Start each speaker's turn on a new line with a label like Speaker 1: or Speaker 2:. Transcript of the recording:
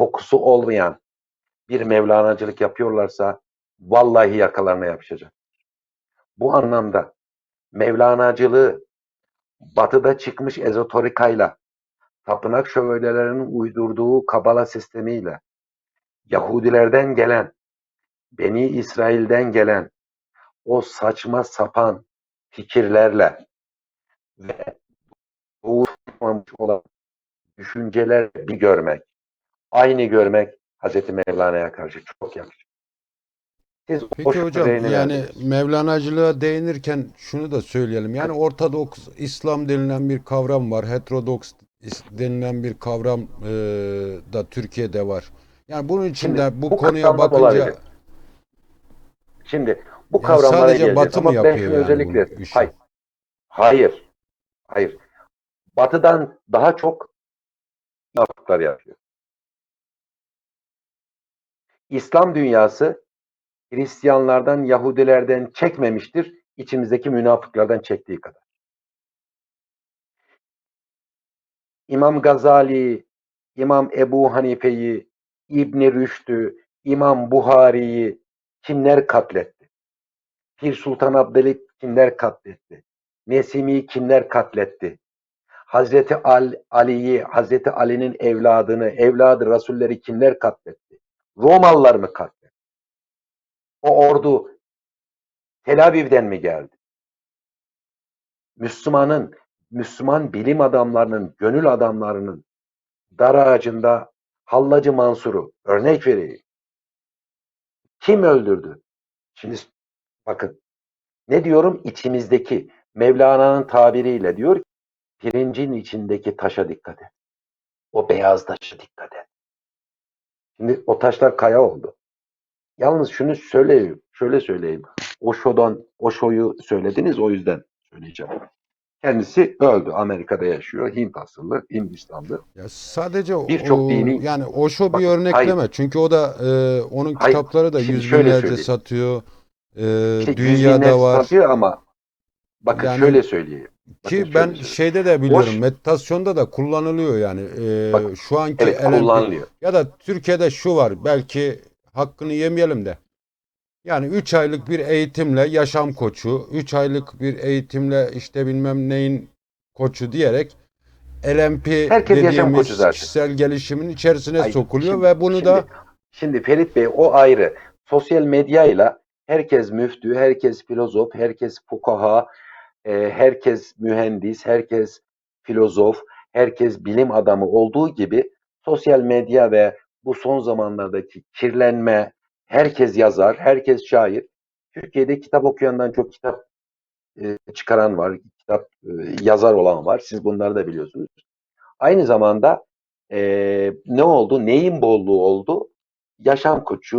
Speaker 1: kokusu olmayan bir Mevlanacılık yapıyorlarsa vallahi yakalarına yapışacak. Bu anlamda Mevlanacılığı batıda çıkmış ezotorikayla, tapınak şövalyelerinin uydurduğu kabala sistemiyle, Yahudilerden gelen, Beni İsrail'den gelen o saçma sapan fikirlerle ve doğuşmamış olan düşünceler bir görmek, aynı görmek Hazreti Mevlana'ya karşı çok yakışır. Siz
Speaker 2: Peki hocam yani
Speaker 1: verdiniz.
Speaker 2: Mevlanacılığa değinirken şunu da söyleyelim. Yani Ortodoks İslam denilen bir kavram var. Heterodoks denilen bir kavram e, da Türkiye'de var. Yani bunun içinde
Speaker 1: Şimdi
Speaker 2: bu
Speaker 1: bu
Speaker 2: konuya bakınca
Speaker 1: olabilir. Şimdi bu
Speaker 2: Yani
Speaker 1: kavramlara
Speaker 2: sadece
Speaker 1: geleceğiz
Speaker 2: Batı mı
Speaker 1: ama ben
Speaker 2: yani
Speaker 1: özellikle hayır. Hayır. Hayır. Batı'dan daha çok yaptıklar yapıyor. İslam dünyası Hristiyanlardan, Yahudilerden çekmemiştir. içimizdeki münafıklardan çektiği kadar. İmam Gazali, İmam Ebu Hanife'yi, İbni Rüşd'ü, İmam Buhari'yi kimler katletti? Pir Sultan Abdülhamit kimler katletti? Nesimi'yi kimler katletti? Hazreti Al, Ali'yi, Hazreti Ali'nin evladını, evladı Rasulleri kimler katletti? Romalılar mı katletti? O ordu Tel Aviv'den mi geldi? Müslümanın, Müslüman bilim adamlarının, gönül adamlarının dar ağacında Hallacı Mansur'u örnek vereyim. Kim öldürdü? Şimdi bakın ne diyorum içimizdeki Mevlana'nın tabiriyle diyor ki, pirincin içindeki taşa dikkat et. O beyaz taşa dikkat et. Şimdi o taşlar kaya oldu. Yalnız şunu söyleyeyim, şöyle söyleyeyim. Osho'dan, Osho'yu söylediniz o yüzden söyleyeceğim. Kendisi öldü. Amerika'da yaşıyor. Hint asıllı, Hindistanlı.
Speaker 2: ya sadece
Speaker 1: Birçok
Speaker 2: o,
Speaker 1: dini-
Speaker 2: yani Osho
Speaker 1: Bak,
Speaker 2: bir örnekleme. Çünkü o da e, onun
Speaker 1: Hayır,
Speaker 2: kitapları da
Speaker 1: şimdi
Speaker 2: yüz binlerce
Speaker 1: söyleyeyim.
Speaker 2: satıyor. E,
Speaker 1: Ki
Speaker 2: dünyada var.
Speaker 1: satıyor ama bakın
Speaker 2: Yani-
Speaker 1: şöyle söyleyeyim. Bakın
Speaker 2: Ki
Speaker 1: şöyle
Speaker 2: ben
Speaker 1: söyleyeyim.
Speaker 2: şeyde de biliyorum
Speaker 1: Boş-
Speaker 2: meditasyonda da kullanılıyor yani Ee,
Speaker 1: Bak,
Speaker 2: şu anki
Speaker 1: Evet
Speaker 2: LNP
Speaker 1: kullanılıyor.
Speaker 2: ya da Türkiye'de şu var belki hakkını yemeyelim de yani 3 aylık bir eğitimle yaşam koçu 3 aylık bir eğitimle işte bilmem neyin koçu diyerek LNP
Speaker 1: Herkes yaşam
Speaker 2: dediğimiz
Speaker 1: koçu zaten.
Speaker 2: kişisel gelişimin içerisine
Speaker 1: Ay,
Speaker 2: sokuluyor
Speaker 1: şimdi-
Speaker 2: ve bunu
Speaker 1: şimdi-
Speaker 2: da
Speaker 1: Şimdi Ferit Bey o ayrı. Sosyal medyayla herkes müftü, herkes filozof, herkes fukaha, e, herkes mühendis, herkes filozof, herkes bilim adamı olduğu gibi sosyal medya ve bu son zamanlardaki kirlenme, herkes yazar, herkes şair. Türkiye'de kitap okuyandan çok kitap e, çıkaran var, kitap e, yazar olan var. Siz bunları da biliyorsunuz. Aynı zamanda e, ne oldu? Neyin bolluğu oldu? Yaşam koçu,